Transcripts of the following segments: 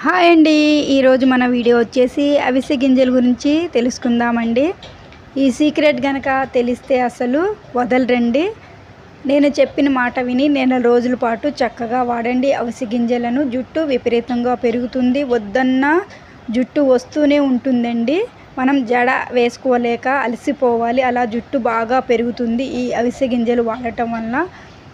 Hi అండి. ఈరోజు మన వీడియో వచ్చేసి అవిసె గింజల గురించి తెలుసుకుందామండి. ఈ సీక్రెట్ గనక తెలిస్తే అసలు వదలరండి. నేను చెప్పిన మాట విని నెల రోజుల పాటు చక్కగా వాడండి. అవిసె గింజలను జుట్టు విపరీతంగా పెరుగుతుంది. వద్దన్న జుట్టు వస్తూనే ఉంటుందండి. మనం జడ వేసుకోలేక అలసిపోవాలి. అలా జుట్టు బాగా పెరుగుతుంది. ఈ అవిసె గింజలు వాడటం వల్ల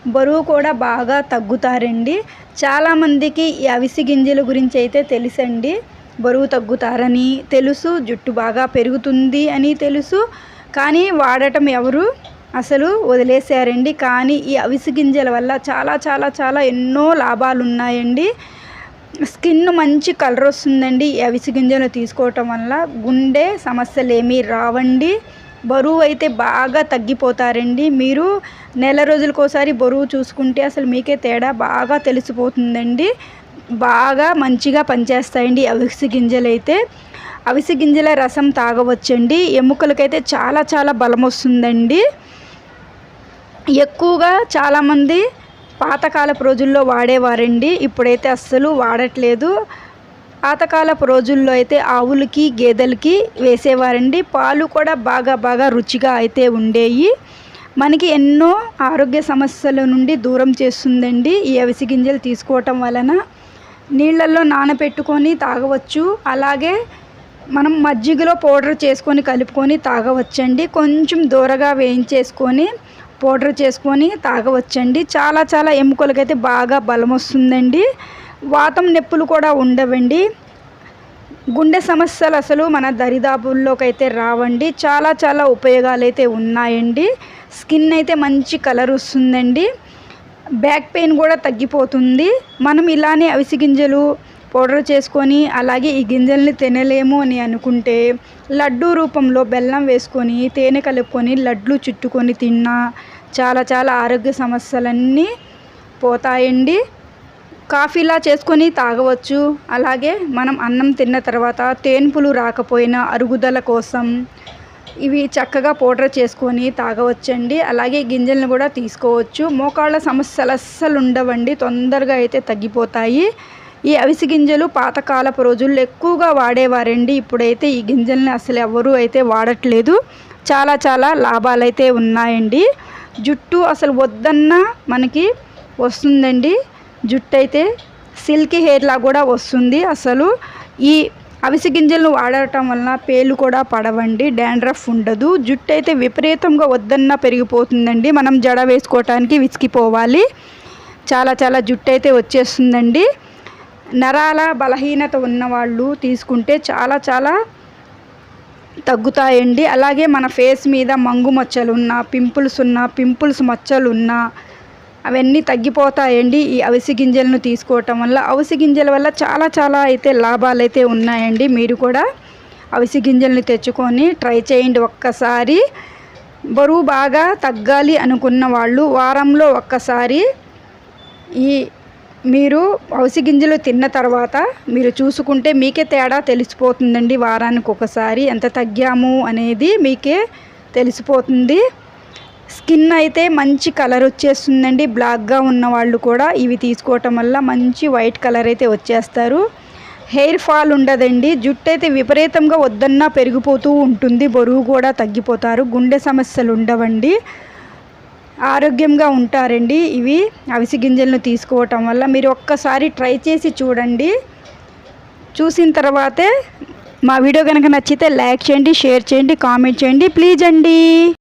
బరువు కూడా బాగా తగ్గుతారండి. చాలామందికి ఈ అవిసి గింజల గురించి అయితే తెలుసండి. బరువు తగ్గుతారని తెలుసు జుట్టు బాగా పెరుగుతుంది అని తెలుసు. కానీ వాడటం ఎవరు? అసలు వదిలేశారండి. కానీ ఈ అవిసి గింజల వల్ల చాలా చాలా చాలా ఎన్నో లాభాలు ఉన్నాయండి స్కిన్ మంచి కలర్ వస్తుందండి ఈ అవిసి గింజలు తీసుకోవటం వల్ల. గుండె సమస్యలు ఏమీ రావండి. బరువు అయితే బాగా తగ్గిపోతారండి. మీరు నెల రోజులకోసారి బరువు చూసుకుంటే అసలు మీకే తేడా బాగా తెలిసిపోతుందండి. బాగా మంచిగా పనిచేస్తాయండి అవిసి గింజలు అయితే అవిసి గింజల రసం తాగవచ్చండి. ఎముకలకైతే చాలా చాలా బలం వస్తుందండి ఎక్కువగా చాలామంది పాతకాలపు రోజుల్లో వాడేవారండి. ఇప్పుడైతే అస్సలు వాడట్లేదు. పాతకాలపు రోజుల్లో అయితే ఆవులకి గేదెలకి వేసేవారండి. పాలు కూడా బాగా బాగా రుచిగా అయితే ఉండేవి మనకి ఎన్నో ఆరోగ్య సమస్యల నుండి దూరం చేస్తుందండి ఈ అవిసి గింజలు తీసుకోవటం వలన. నీళ్ళల్లో నానబెట్టుకొని తాగవచ్చు. అలాగే మనం మజ్జిగలో పౌడర్ చేసుకొని కలుపుకొని తాగవచ్చండి. కొంచెం దూరగా వేయించేసుకొని పౌడర్ చేసుకొని తాగవచ్చండి. చాలా చాలా ఎముకలకైతే బాగా బలం వస్తుందండి వాతం నొప్పులు కూడా ఉండవండి. గుండె సమస్యలు అసలు మన దరిదాపుల్లోకి అయితే రావండి. చాలా చాలా ఉపయోగాలు అయితే ఉన్నాయండి. స్కిన్ అయితే మంచి కలర్ వస్తుందండి. బ్యాక్ పెయిన్ కూడా తగ్గిపోతుంది. మనం ఇలానే అవిసి గింజలు పౌడర్ చేసుకొని అలాగే ఈ గింజల్ని తినలేము అని అనుకుంటే లడ్డు రూపంలో బెల్లం వేసుకొని తేనె కలుపుకొని లడ్లు చుట్టుకొని తిన్నా చాలా చాలా ఆరోగ్య సమస్యలన్నీ పోతాయండి. కాఫీలా చేసుకొని తాగవచ్చు. అలాగే మనం అన్నం తిన్న తర్వాత తేన్పులు రాకపోయినా అరుగుదల కోసం ఇవి చక్కగా పౌడర్ చేసుకొని తాగవచ్చండి. అలాగే గింజలను కూడా తీసుకోవచ్చు. మోకాళ్ళ సమస్యలు అస్సలు ఉండవండి. తొందరగా అయితే తగ్గిపోతాయి. ఈ అవిసి గింజలు పాతకాలపు రోజుల్లో ఎక్కువగా వాడేవారండి. ఇప్పుడైతే ఈ గింజల్ని అసలు ఎవరూ అయితే వాడట్లేదు. చాలా చాలా లాభాలు అయితే ఉన్నాయండి. జుట్టు అసలు వద్దన్నా మనకి వస్తుందండి. జుట్టు అయితే సిల్కీ హెయిర్లా కూడా వస్తుంది. అసలు ఈ అవిసె గింజలను వాడటం వలన పేలు కూడా పడవండి డాండ్రఫ్ ఉండదు. జుట్టు అయితే విపరీతంగా వద్దన్నా పెరిగిపోతుందండి. మనం జడ వేసుకోవటానికి విసిగిపోవాలి. చాలా చాలా జుట్టు అయితే వచ్చేస్తుందండి. నరాల బలహీనత ఉన్నవాళ్ళు తీసుకుంటే చాలా చాలా తగ్గుతాయండి. అలాగే మన ఫేస్ మీద మంగు మచ్చలు ఉన్న పింపుల్స్ ఉన్న పింపుల్స్ మచ్చలు ఉన్న అవన్నీ తగ్గిపోతాయండి. ఈ అవిసి గింజలను తీసుకోవటం వల్ల అవిసి గింజల వల్ల చాలా చాలా అయితే లాభాలు అయితే ఉన్నాయండి. మీరు కూడా అవిసి గింజల్ని తెచ్చుకొని ట్రై చేయండి ఒక్కసారి. బరువు బాగా తగ్గాలి అనుకున్న వాళ్ళు వారంలో ఒక్కసారి ఈ మీరు అవిసి గింజలు తిన్న తర్వాత మీరు చూసుకుంటే మీకే తేడా తెలిసిపోతుందండి. వారానికి ఒకసారి ఎంత తగ్గాము అనేది మీకే తెలిసిపోతుంది. స్కిన్ అయితే మంచి కలర్ వచ్చేస్తుందండి. బ్లాక్గా ఉన్న వాళ్ళు కూడా ఇవి తీసుకోవటం వల్ల మంచి వైట్ కలర్ అయితే వచ్చేస్తారు. హెయిర్ ఫాల్ ఉండదండి. జుట్టు అయితే విపరీతంగా వద్దన్నా పెరిగిపోతూ ఉంటుంది. బరువు కూడా తగ్గిపోతారు. గుండె సమస్యలు ఉండవండి. ఆరోగ్యంగా ఉంటారండి ఇవి. అవిసి గింజలను తీసుకోవటం వల్ల మీరు ఒక్కసారి ట్రై చేసి చూడండి. చూసిన తర్వాతే మా వీడియో కనుక నచ్చితే లైక్ చేయండి షేర్ చేయండి కామెంట్ చేయండి. ప్లీజ్ అండి.